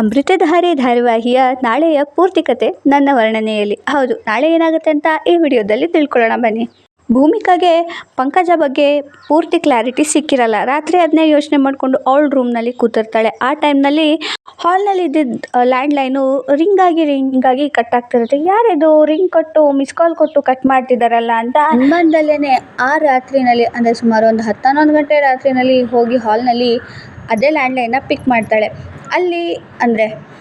ಅಮೃತಧಾರೆ ಧಾರಾವಾಹಿಯ ನಾಳೆಯ ಪೂರ್ತಿ ಕತೆ ನನ್ನ ವರ್ಣನೆಯಲ್ಲಿ. ಹೌದು, ನಾಳೆ ಏನಾಗುತ್ತೆ ಅಂತ ಈ ವಿಡಿಯೋದಲ್ಲಿ ತಿಳ್ಕೊಳ್ಳೋಣ ಬನ್ನಿ. ಭೂಮಿಕಾಗೆ ಪಂಕಜ ಬಗ್ಗೆ ಪೂರ್ತಿ ಕ್ಲಾರಿಟಿ ಸಿಕ್ಕಿರಲ್ಲ. ರಾತ್ರಿ ಅದನ್ನೇ ಯೋಚನೆ ಮಾಡಿಕೊಂಡು ಅವಳ ರೂಮ್ನಲ್ಲಿ ಕೂತಿರ್ತಾಳೆ. ಆ ಟೈಮ್ನಲ್ಲಿ ಹಾಲ್ನಲ್ಲಿ ಇದ್ದಿದ್ದ ಲ್ಯಾಂಡ್ಲೈನು ರಿಂಗ್ ಆಗಿ ರಿಂಗ್ ಆಗಿ ಕಟ್ ಆಗ್ತಿರುತ್ತೆ. ಯಾರಿದು ರಿಂಗ್ ಕೊಟ್ಟು, ಮಿಸ್ ಕಾಲ್ ಕೊಟ್ಟು ಕಟ್ ಮಾಡ್ತಿದ್ದಾರಲ್ಲ ಅಂತ. ಅನುಮಾನದಲ್ಲೇ ಆ ರಾತ್ರಿನಲ್ಲಿ, ಅಂದರೆ ಸುಮಾರು ಒಂದು ಹತ್ತು ಹನ್ನೊಂದು ಗಂಟೆ ರಾತ್ರಿನಲ್ಲಿ ಹೋಗಿ ಹಾಲ್ನಲ್ಲಿ ಅದೇ ಲ್ಯಾಂಡ್ಲೈನ್ನ ಪಿಕ್ ಮಾಡ್ತಾಳೆ. ಅಲ್ಲಿ ಅಂದರೆ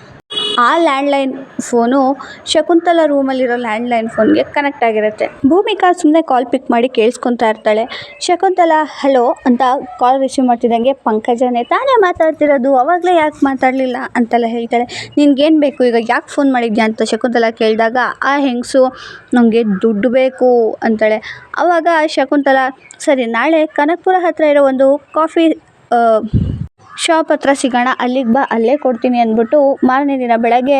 ಆ ಲ್ಯಾಂಡ್ಲೈನ್ ಫೋನು ಶಕುಂತಲ ರೂಮಲ್ಲಿರೋ ಲ್ಯಾಂಡ್ಲೈನ್ ಫೋನ್ಗೆ ಕನೆಕ್ಟ್ ಆಗಿರುತ್ತೆ. ಭೂಮಿಕಾ ಸುಮ್ಮನೆ ಕಾಲ್ ಪಿಕ್ ಮಾಡಿ ಕೇಳಿಸ್ಕೊತಾ ಇರ್ತಾಳೆ. ಶಕುಂತಲ ಹಲೋ ಅಂತ ಕಾಲ್ ರಿಸೀವ್ ಮಾಡ್ತಿದ್ದಂಗೆ ಪಂಕಜನೇ, ತಾನೇ ಮಾತಾಡ್ತಿರೋದು? ಅವಾಗಲೇ ಯಾಕೆ ಮಾತಾಡಲಿಲ್ಲ? ಅಂತೆಲ್ಲ ಹೇಳ್ತಾಳೆ. ನಿನಗೇನು ಬೇಕು? ಈಗ ಯಾಕೆ ಫೋನ್ ಮಾಡಿದ್ಯಾ? ಅಂತ ಶಕುಂತಲ ಕೇಳಿದಾಗ, ಆ ಹೆಂಗಸು? ನನಗೆ ದುಡ್ಡು ಬೇಕು ಅಂತಾಳೆ. ಆವಾಗ ಶಕುಂತಲ, ಸರಿ, ನಾಳೆ ಕನಕಪುರ ಹತ್ತಿರ ಇರೋ ಒಂದು ಕಾಫಿ ಶಾಪ್ ಹತ್ರ ಸಿಗೋಣ, ಅಲ್ಲಿಗೆ ಬಾ, ಅಲ್ಲೇ ಕೊಡ್ತೀನಿ ಅಂದ್ಬಿಟ್ಟು ಮಾರನೇ ದಿನ ಬೆಳಗ್ಗೆ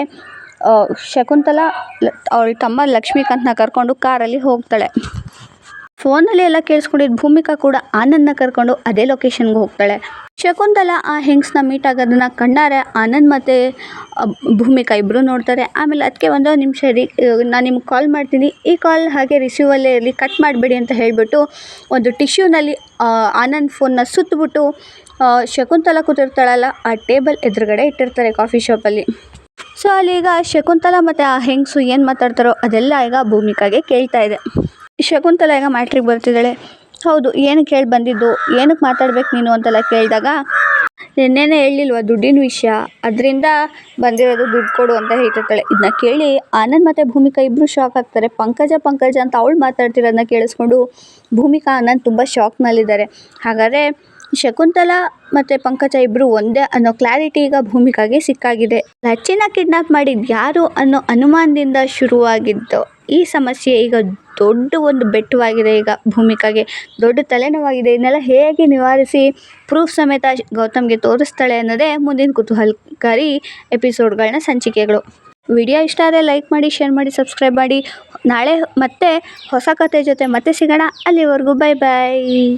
ಶಕುಂತಲ, ಅವಳ ತಮ್ಮ ಲಕ್ಷ್ಮೀಕಾಂತ್ನ ಕರ್ಕೊಂಡು ಕಾರಲ್ಲಿ ಹೋಗ್ತಾಳೆ. ಫೋನಲ್ಲಿ ಎಲ್ಲ ಕೇಳಿಸ್ಕೊಂಡಿದ್ದ ಭೂಮಿಕಾ ಕೂಡ ಆನಂದನ್ನ ಕರ್ಕೊಂಡು ಅದೇ ಲೊಕೇಶನ್ಗೆ ಹೋಗ್ತಾಳೆ. ಶಕುಂತಲ ಆ ಹೆಂಗ್ಸ್ನ ಮೀಟ್ ಆಗೋದನ್ನ ಕಣ್ಣಾರೆ ಆನಂದ್ ಮತ್ತು ಭೂಮಿಕಾ ಇಬ್ಬರು ನೋಡ್ತಾರೆ. ಆಮೇಲೆ ಅದಕ್ಕೆ ಒಂದು ನಿಮಿಷ ಇರಿ ನಾನು ನಿಮ್ಗೆ ಕಾಲ್ ಮಾಡ್ತೀನಿ. ಈ ಕಾಲ್ ಹಾಗೆ ರಿಸೀವಲ್ಲೇ ಇರಲಿ ಕಟ್ ಮಾಡಬೇಡಿ ಅಂತ ಹೇಳಿಬಿಟ್ಟು ಒಂದು ಟಿಶ್ಯೂನಲ್ಲಿ ಆನಂದ್ ಫೋನ್ನ ಸುತ್ತಬಿಟ್ಟು ಶಕುಂತಲ ಕೂತಿರ್ತಾಳಲ್ಲ, ಆ ಟೇಬಲ್ ಎದುರುಗಡೆ ಇಟ್ಟಿರ್ತಾರೆ ಕಾಫಿ ಶಾಪಲ್ಲಿ ಸೊ ಅಲ್ಲಿ ಈಗ ಶಕುಂತಲ ಮತ್ತು ಆ ಹೆಂಗ್ಸು ಏನು ಮಾತಾಡ್ತಾರೋ ಅದೆಲ್ಲ ಈಗ ಭೂಮಿಕಾಗೆ ಕೇಳ್ತಾ ಇದೆ. ಶಕುಂತಲ ಈಗ ಮ್ಯಾಟ್ರಿಗೆ ಬರ್ತಿದ್ದಾಳೆ. ಹೌದು ಏನಕ್ಕೆ ಹೇಳಿ ಬಂದಿದ್ದು? ಏನಕ್ಕೆ ಮಾತಾಡ್ಬೇಕು ನೀನು ಅಂತೆಲ್ಲ ಕೇಳಿದಾಗ, ನಿನ್ನೆನೇ ಹೇಳಿಲ್ವ ದುಡ್ಡಿನ ವಿಷಯ? ಅದರಿಂದ ಬಂದಿರೋದು ದುಡ್ಡು ಕೊಡು ಅಂತ ಹೇಳ್ತಿರ್ತಾಳೆ. ಇದನ್ನ ಕೇಳಿ ಆನಂದ್ ಮತ್ತು ಭೂಮಿಕಾ ಇಬ್ಬರು ಶಾಕ್ ಆಗ್ತಾರೆ. ಪಂಕಜ ಪಂಕಜ ಅಂತ ಅವಳು ಮಾತಾಡ್ತಿರೋದನ್ನ ಕೇಳಿಸ್ಕೊಂಡು ಭೂಮಿಕಾ, ಆನಂದ್ ತುಂಬ ಶಾಕ್ನಲ್ಲಿದ್ದಾರೆ ಹಾಗಾದರೆ ಶಕುಂತಲಾ ಮತ್ತು ಪಂಕಜ ಇಬ್ಬರು ಒಂದೇ ಅನ್ನೋ ಕ್ಲಾರಿಟಿ ಈಗ ಭೂಮಿಕಾಗೆ ಸಿಕ್ಕಾಗಿದೆ. ಲಚ್ಚಿನ ಕಿಡ್ನಾಪ್ ಮಾಡಿದ್ದು ಯಾರು ಅನ್ನೋ ಅನುಮಾನದಿಂದ ಶುರುವಾಗಿದ್ದು ಈ ಸಮಸ್ಯೆ ಈಗ ದೊಡ್ಡ ಒಂದು ಬೆಟ್ಟವಾಗಿದೆ ಈಗ ಭೂಮಿಕಾಗೆ. ದೊಡ್ಡ ತಲೆನೋವಾಗಿದೆ. ಇದನ್ನೆಲ್ಲ ಹೇಗೆ ನಿವಾರಿಸಿ ಪ್ರೂಫ್ ಸಮೇತ ಗೌತಮ್ಗೆ ತೋರಿಸ್ತಾಳೆ ಅನ್ನೋದೇ ಮುಂದಿನ ಕುತೂಹಲಕಾರಿ ಎಪಿಸೋಡ್ಗಳನ್ನ ಸಂಚಿಕೆಗಳು. ವಿಡಿಯೋ ಇಷ್ಟ ಆದರೆ ಲೈಕ್ ಮಾಡಿ, ಶೇರ್ ಮಾಡಿ, ಸಬ್ಸ್ಕ್ರೈಬ್ ಮಾಡಿ. ನಾಳೆ ಮತ್ತೆ ಹೊಸ ಕತೆ ಜೊತೆ ಮತ್ತೆ ಸಿಗೋಣ. ಅಲ್ಲಿವರೆಗೂ ಬೈ ಬಾಯ್